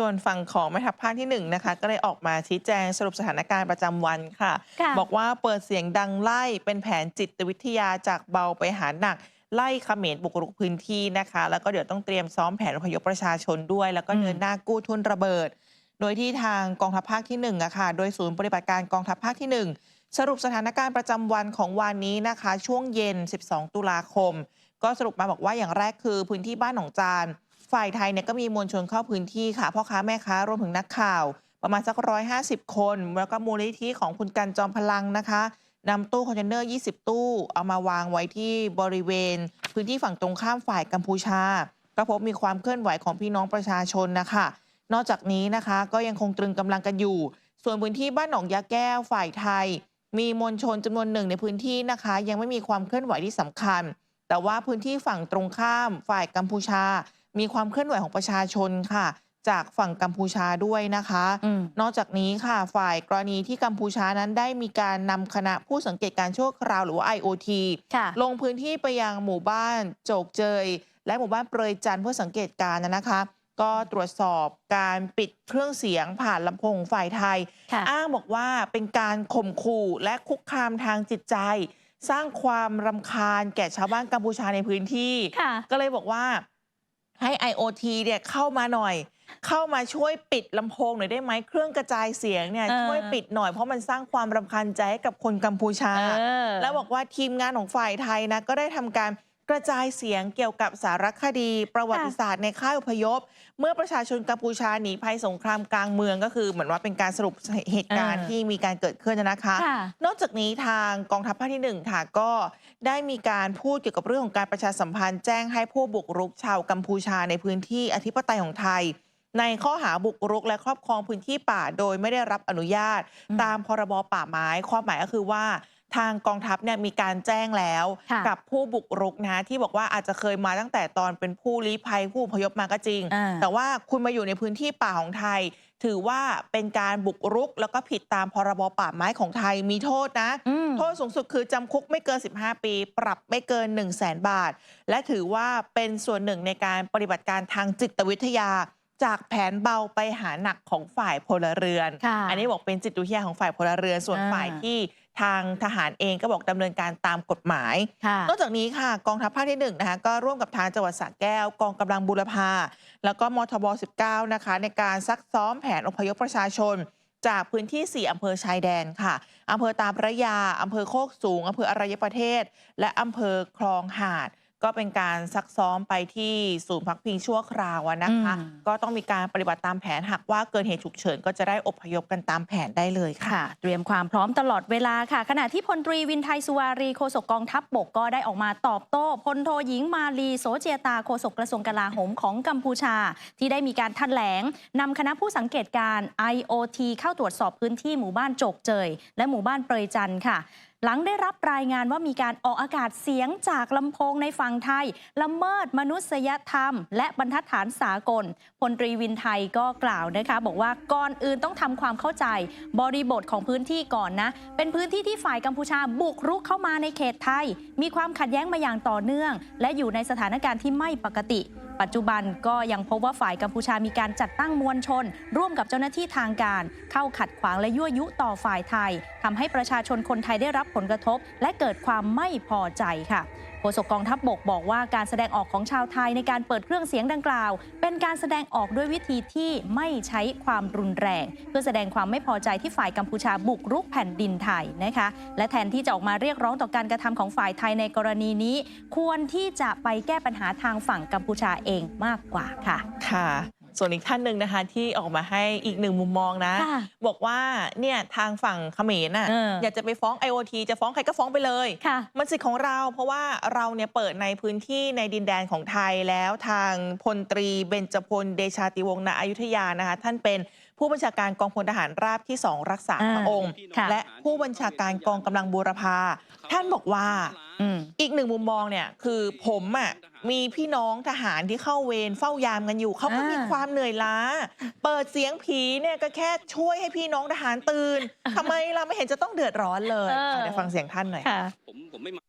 ส่วนฝั่งของแม่ทัพภาคที่หนึ่งนะคะก็เลยออกมาชี้แจงสรุปสถานการณ์ประจำวันค่ะค่ะ บอกว่าเปิดเสียงดังไล่เป็นแผนจิตวิทยาจากเบาไปหาหนักไล่เขมรบุกรุกพื้นที่นะคะ แล้วก็เดี๋ยวต้องเตรียมซ้อมแผนอพยพประชาชนด้วย แล้วก็เดินหน้ากู้ทุนระเบิด โดยที่ทางกองทัพภาคที่1อะค่ะโดยศูนย์ปฏิบัติการกองทัพภาคที่ 1 สรุปสถานการณ์ประจำวันของวันนี้นะคะ ช่วงเย็น 12 ตุลาคม ก็สรุปมาบอกว่าอย่างแรกคือพื้นที่บ้านหนองจาน ฝ่ายไทยเนี่ยก็มีมวลชนเข้าพื้นที่ค่ะพ่อค้าแม่ค้ารวมถึงนักข่าว ประมาณสักร้อยห้าสิบคน แล้วก็มูลนิธิของคุณกันจอมพลังนะคะนำตู้คอนเทนเนอร์ 20 ตู้ เอามาวางไว้ที่บริเวณ พื้นที่ฝั่งตรงข้ามฝ่ายกัมพูชา ก็พบมีความเคลื่อนไหวของพี่น้องประชาชนนะคะ นอกจากนี้นะคะก็ยังคงตรึงกำลังกันอยู่ ส่วนพื้นที่บ้านหนองยาแก้วฝ่ายไทย มีมวลชนจำนวนหนึ่งในพื้นที่นะคะ ยังไม่มีความเคลื่อนไหวที่สำคัญ แต่ว่าพื้นที่ฝั่งตรงข้ามฝ่ายกัมพูชา มีความเคลื่อนไหวของประชาชนค่ะ จากฝั่งกัมพูชาด้วยนะคะอืมนอกจากนี้ค่ะฝ่ายกรณีที่กัมพูชานั้นได้มีการนำคณะผู้สังเกตการณ์ชั่วคราวหรือว่า IOT ค่ะลงพื้นที่ไปยังหมู่บ้านโจกเจย และหมู่บ้านเปรยจันทร์เพื่อสังเกตการณ์นะคะ ก็ตรวจสอบการปิดเครื่องเสียงผ่านลำโพงของฝ่ายไทยค่ะอ้างบอกว่าเป็นการข่มขู่และคุกคามทางจิตใจสร้างความรำคาญแก่ชาวบ้านกัมพูชาในพื้นที่ค่ะก็เลยบอกว่า ให้ IoT เนี่ยเข้ามาหน่อย เข้ามาช่วยปิดลำโพงหน่อยได้ไหมเครื่องกระจายเสียงเนี่ยเออช่วยปิดหน่อยเพราะมันสร้างความรำคาญใจให้กับคนกัมพูชา เออ แล้วบอกว่าทีมงานของฝ่ายไทยนะก็ได้ทำการ กระจายเสียงเกี่ยวกับสารคดี ประวัติศาสตร์ในค่ายอพยพ เมื่อประชาชนกัมพูชาหนีภัยสงครามกลางเมืองก็คือ เหมือนว่าเป็นการสรุปเหตุการณ์เออที่มีการเกิดขึ้นนะคะค่ะนอกจากนี้ทางกองทัพภาคที่หนึ่งค่ะก็ได้มีการพูดเกี่ยวกับเรื่องของการประชาสัมพันธ์แจ้งให้ผู้บุกรุกชาวกัมพูชาในพื้นที่อธิปไตยของไทยในข้อหาบุกรุกและครอบครองพื้นที่ป่าโดยไม่ได้รับอนุญาตอืมตามพรบป่าไม้ ความหมายก็คือว่า ทางกองทัพเนี่ยมีการแจ้งแล้วค่ะกับผู้บุกรุกนะที่บอกว่าอาจจะเคยมาตั้งแต่ตอนเป็นผู้ลี้ภัยผู้อพยพมาก็จริงอ่าแต่ว่าคุณมาอยู่ในพื้นที่ป่าของไทย ถือว่าเป็นการบุกรุก แล้วก็ผิดตามพรบป่าไม้ของไทยมีโทษนะอืมโทษสูงสุดคือจำคุกไม่เกิน 15 ปี ปรับไม่เกิน 1 0 0 0 0แสนบาท และถือว่าเป็นส่วนหนึ่งในการปฏิบัติการทางจิตวิทยาจากแผนเบาไปหาหนักของฝ่ายพลเรือนค่ะอันนี้บอกเป็นจิตวิทยาของฝ่ายพลเรือน ส่วนอ่าฝ่ายที่ ทางทหารเองก็บอกดำเนินการตามกฎหมายค่ะนอกจากนี้ค่ะกองทัพภาคที่หนึ่งนะคะก็ร่วมกับทางจังหวัดสระแก้ว กองกำลังบูรพาแล้วก็มทบ 19 นะคะ ในการซักซ้อมแผนอพยพประชาชน จากพื้นที่ 4 อำเภอชายแดนค่ะอำเภอตาพระยาอำเภอโคกสูงอำเภออรัญญประเทศ และอำเภอคลองหาด ก็เป็นการซักซ้อมไปที่ศูนย์พักพิงชั่วคราวอะนะคะอืมก็ต้องมีการปฏิบัติตามแผนหากว่าเกิดเหตุฉุกเฉินก็จะได้อพยพกันตามแผนได้เลยค่ะค่ะ เตรียมความพร้อมตลอดเวลาค่ะ ขณะที่พลตรีวินไทยสุวารีโฆษกกองทัพบบกก็ได้ออกมาตอบโต้พลโทหญิงมาลีโสเจียตาโฆษกกระทรวงกลาโหมของกัมพูชา ที่ได้มีการแถลงนำคณะผู้สังเกตการณ์ IOT เข้าตรวจสอบพื้นที่หมู่บ้านโจกเจย และหมู่บ้านเปรยจันทร์ค่ะ หลังได้รับรายงานว่ามีการออกอากาศเสียงจากลำโพงในฝั่งไทยละเมิดมนุษยธรรม และบรรทัดฐานสากลพลตรีวินไทยก็กล่าวนะคะ บอกว่าก่อนอื่นต้องทำความเข้าใจ บริบทของพื้นที่ก่อนนะ เป็นพื้นที่ที่ฝ่ายกัมพูชาบุกรุกเข้ามาในเขตไทย มีความขัดแย้งมาอย่างต่อเนื่อง และอยู่ในสถานการณ์ที่ไม่ปกติ ปัจจุบันก็ยังพบว่าฝ่ายกัมพูชามีการจัดตั้งมวลชน ร่วมกับเจ้าหน้าที่ทางการ เข้าขัดขวางและยั่วยุต่อฝ่ายไทยทำให้ประชาชนคนไทยได้รับผลกระทบ และเกิดความไม่พอใจค่ะ โฆษกกองทัพบบกบอกว่าการแสดงออกของชาวไทยในการเปิดเครื่องเสียงดังกล่าว เป็นการแสดงออกด้วยวิธีที่ไม่ใช้ความรุนแรง เพื่อแสดงความไม่พอใจที่ฝ่ายกัมพูชาบุกรุกแผ่นดินไทยนะคะและแทนที่จะออกมาเรียกร้องต่อการกระทำของฝ่ายไทยในกรณีนี้ ควรที่จะไปแก้ปัญหาทางฝั่งกัมพูชาเองมากกว่าค่ะค่ะ ส่วนอีกท่านหนึ่งนะคะ ที่ออกมาให้อีกหนึ่งมุมมองนะ ค่ะบอกว่าเนี่ยทางฝั่งเขมรน่ะเอออ อยากจะไปฟ้อง IoT จะฟ้องใครก็ฟ้องไปเลย ค่ะ มันสิทธิ์ของเราเพราะว่าเราเนี่ยเปิดในพื้นที่ในดินแดนของไทยแล้วทางพลตรีเบญจพลเดชาติวงศ์ณอยุธยานะคะ ท่านเป็นผู้บัญชาการกองพลทหารราบที่ 2 รักษาอ่าพระองค์ค่ะ และผู้บัญชาการกองกำลังบูรพาท่านบอกว่า อืมอีกหนึ่งมุมมองเนี่ยคือผมอะมีพี่น้องทหารที่เข้าเวรเฝ้ายามกันอยู่เขาก็อ่ามีมีความเหนื่อยล้า เปิดเสียงผีเนี่ยก็แค่ช่วยให้พี่น้องทหารตื่นทำไมเราไม่เห็นจะต้องเดือดร้อนเลยเอออะเดี๋ยวฟังเสียงท่านหน่อย ค่ะ ผมผมไม่มา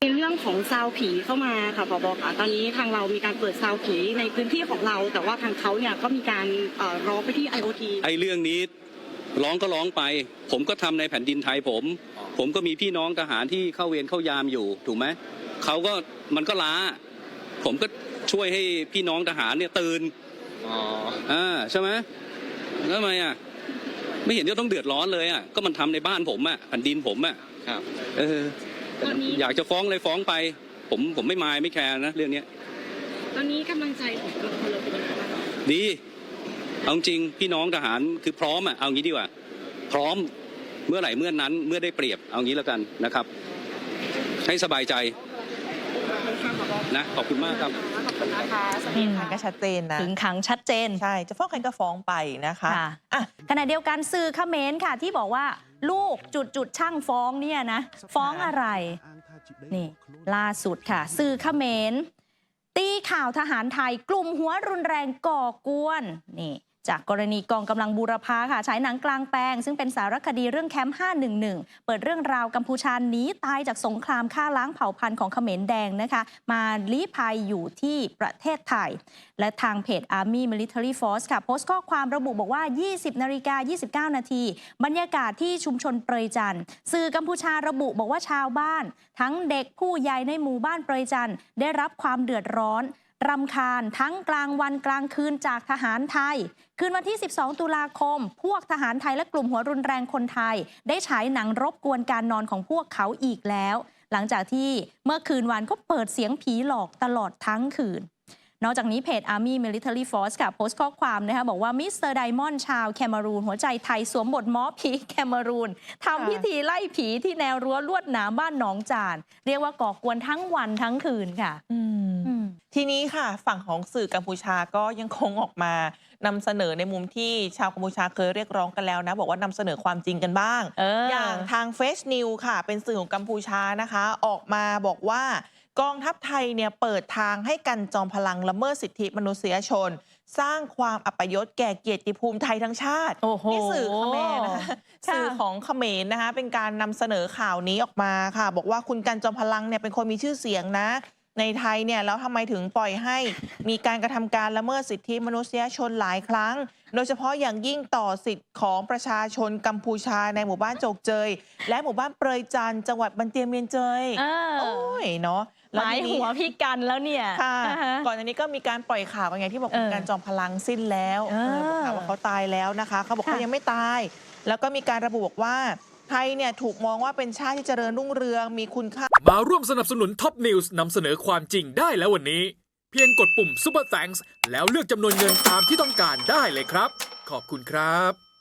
ในเรื่องของซาวผีเข้ามาค่ะผบค่ะตอนนี้ทางเรามีการเปิดซาวผีในพื้นที่ของเรา แต่ว่าทางเขาเนี่ยก็มีการเอ่อร้องไปที่ IoT ไอ้เรื่องนี้ ร้องก็ร้องไป ผมก็ทำในแผ่นดินไทยผม ผมก็มีพี่น้องทหารที่เข้าเวรเข้ายามอยู่ถูกไหมเขาก็มันก็ล้า ผมก็ช่วยให้พี่น้องทหารเนี่ยตื่นอ๋ออ่าใช่ไหมแล้วทำไมอะไม่เห็นจะต้องเดือดร้อนเลยอะก็มันทำในบ้านผมอะแผ่นดินผมอะครับเออตอนนี้อยากจะฟ้องอะไรฟ้องไป ผมผมไม่มายไม่แคร์นะเรื่องเนี้ยตอนนี้กำลังใจของคนเราเป็นยังไงบ้างคะดี เอาจริงพี่น้องทหารคือพร้อมอะเอางี้ดีกว่า พร้อมเมื่อไหร่เมื่อนั้นเมื่อได้เปรียบเอางี้แล้วกันนะครับ ให้สบายใจนะขอบคุณมากครับขอบคุณนะคะสมีค่ะก็ชัดเจนนะถึงขังชัดเจนใช่จะฟ้องใครก็ฟ้องไปนะคะค่ะอะขณะเดียวกันสื่อเขมรค่ะที่บอกว่าลูกจุดจุดๆช่างฟ้องเนี่ยนะ ฟ้องอะไร นี่ ล่าสุดค่ะ สื่อเขมรตีข่าวทหารไทยกลุ่มหัวรุนแรงก่อกวน นี่ จากกรณีกองกำลังบูรพาค่ะฉายหนังกลางแปลง ซึ่งเป็นสารคดีเรื่องแคมป์ 511 เปิดเรื่องราวกัมพูชาหนีตายจากสงครามฆ่าล้างเผ่าพันธุ์ของเขมรแดงนะคะ มาลี้ภัยอยู่ที่ประเทศไทย และทางเพจ Army Military Force ค่ะ โพสต์ข้อความระบุบอกว่า 20 นาฬิกา 29 นาที บรรยากาศที่ชุมชนเปรยจันสื่อกัมพูชาระบุบอกว่าชาวบ้าน ทั้งเด็กผู้ใหญ่ในหมู่บ้านเปรยจันได้รับความเดือดร้อน รำคาญทั้งกลางวันกลางคืนจากทหารไทย คืนวันที่ 12 ตุลาคม พวกทหารไทยและกลุ่มหัวรุนแรงคนไทย ได้ฉายหนังรบกวนการนอนของพวกเขาอีกแล้ว หลังจากที่เมื่อคืนวันก็เปิดเสียงผีหลอกตลอดทั้งคืนนอกจากนี้เพจ Army Military Force ค่ะโพสต์ข้อความนะคะบอกว่ามิสเตอร์ไดมอนด์ชาวแคมารูน หัวใจไทยสวมบทหมอผีแคมารูนทำพิธีไล่ผีที่แนวรั้วลวดหนามบ้านหนองจาน เรียกว่าก่อกวนทั้งวันทั้งคืนค่ะอื ทีนี้ค่ะฝั่งของสื่อกัมพูชาก็ยังคงออกมานำเสนอในมุมที่ชาวกัมพูชาเคยเรียกร้องกันแล้วนะ บอกว่านำเสนอความจริงกันบ้างเออออย่างทางเฟซนิวค่ะ เป็นสื่อของกัมพูชานะคะ ออกมาบอกว่ากองทัพไทยเนี่ยเปิดทางให้กันจอมพลังละเมิดสิทธิมนุษยชน สร้างความอัปยศแก่เกียรติภูมิไทยทั้งชาติโอ้โหนี่สื่อเขมรนะคะค่ะสื่อของเขมรนะคะ เป็นการนำเสนอข่าวนี้ออกมาค่ะ บอกว่าคุณกันจอมพลังเนี่ยเป็นคนมีชื่อเสียงนะ ในไทยเนี่ยแล้วทำไมถึงปล่อยให้มีการกระทำการละเมิดสิทธิมนุษยชนหลายครั้ง โดยเฉพาะอย่างยิ่งต่อสิทธิ์ของประชาชนกัมพูชาในหมู่บ้านโจกเจย และหมู่บ้านเปรยจันทร์จังหวัดบันเตียเมียนเจยเออโอ้ยเนาะหมายทีนี้ หัวพี่กันแล้วเนี่ย ค่ะอ่าฮะก่อนอันนี้ก็มีการปล่อยข่าวกันไงที่บอกเออคุณการจอมพลังสิ้นแล้วเออเออบอกข่าวว่าเขาตายแล้วนะคะ เขาบอกค่ะ เขายังไม่ตาย แล้วก็มีการระบุบอกว่าไทยเนี่ยถูกมองว่าเป็นชาติที่เจริญรุ่งเรืองมีคุณค่า มาร่วมสนับสนุนท็อปนิวส์นำเสนอความจริงได้แล้ววันนี้ เพียงกดปุ่ม Super Thanks แล้วเลือกจำนวนเงินตามที่ต้องการได้เลยครับ ขอบคุณครับ